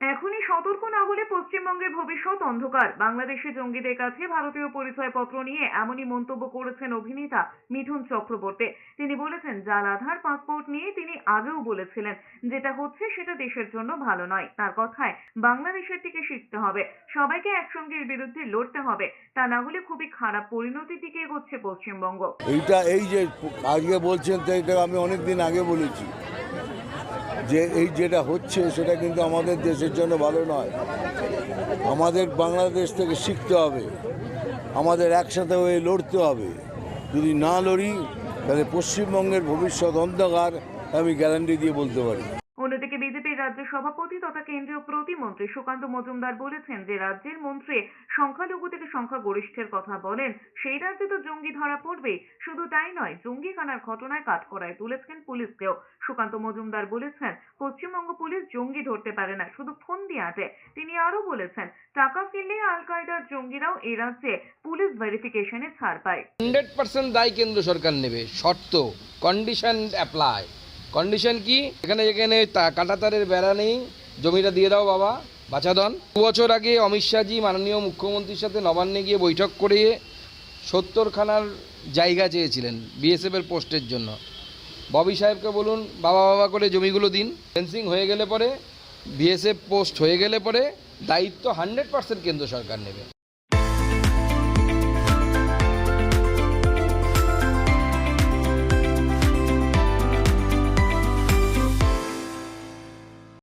এখনই সতর্ক না হলে পশ্চিমবঙ্গের ভবিষ্যৎ অন্ধকার। বাংলাদেশি জঙ্গিদের কাছে ভারতীয় পরিচয়পত্র নিয়ে এমনই মন্তব্য করেছেন অভিনেতা মিঠুন চক্রবর্তী। তিনি বলেছেন, জাল আধার, পাসপোর্ট নিয়ে তিনি আগেও বলেছিলেন, যেটা হচ্ছে সেটা দেশের জন্য ভালো নয়। তার কথায়, বাংলাদেশের থেকে শিখতে হবে। সবাইকে একসঙ্গে এর বিরুদ্ধে লড়তে হবে। তা না হলে খুবই খারাপ পরিণতির দিকে এগোচ্ছে পশ্চিমবঙ্গ। এইটা এই যে আজকে বলছেন, তো এটা আমি অনেকদিন আগে বলেছি। যে এই যেটা হচ্ছে সেটা কিন্তু আমাদের দেশের জন্য ভালো নয়। আমাদের বাংলাদেশ থেকে শিখতে হবে। আমাদের একসাথে হয়ে লড়তে হবে। যদি না লড়ি, তাহলে পশ্চিমবঙ্গের ভবিষ্যৎ অন্ধকার, আমি গ্যারান্টি দিয়ে বলতে পারি। সভাপতি তথা কেন্দ্রীয় প্রতিমন্ত্রী সুকান্ত মজুমদার বলেছেন যে রাজ্যের মন্ত্রী সংখ্যালঘু থেকে সংখ্যাগরিষ্ঠের কথা বলেন, সেই রাজ্যে তো জঙ্গি ধরা পড়বে শুধু তাই নয় জঙ্গি খানার ঘটনায় কাঠকড়ায় তুলেছেন পুলিশকেও। সুকান্ত মজুমদার বলেছেন, পশ্চিমবঙ্গ পুলিশ জঙ্গি ধরতে পারে না, শুধু ফোন দিয়ে আটে। তিনি আরও বলেছেন, টাকা ফেললে আল কায়দার জঙ্গিরাও এ রাজ্যে পুলিশ ভেরিফিকেশনে ছাড় পায়। হান্ড্রেড পার্সেন্ট দায় কেন্দ্র সরকার নেবে, শর্ত কন্ডিশন অ্যাপ্লাই কন্ডিশন কি? এখানে যেখানে কাঁটাতারের বেড়া নেই। জমিটা দিয়ে দাও বাবা বাছাধন দু বছর আগে অমিত শাহজি মাননীয় মুখ্যমন্ত্রীর সাথে নবান্নে গিয়ে বৈঠক করে সত্তরখানার জায়গা চেয়েছিলেন বিএসএফের পোস্টের জন্য। ববি সাহেবকে বলুন, বাবা বাবা করে জমিগুলো দিন। ফেন্সিং হয়ে গেলে পরে বিএসএফ পোস্ট হয়ে গেলে পরে, দায়িত্ব হান্ড্রেড পার্সেন্ট কেন্দ্র সরকার নেবে।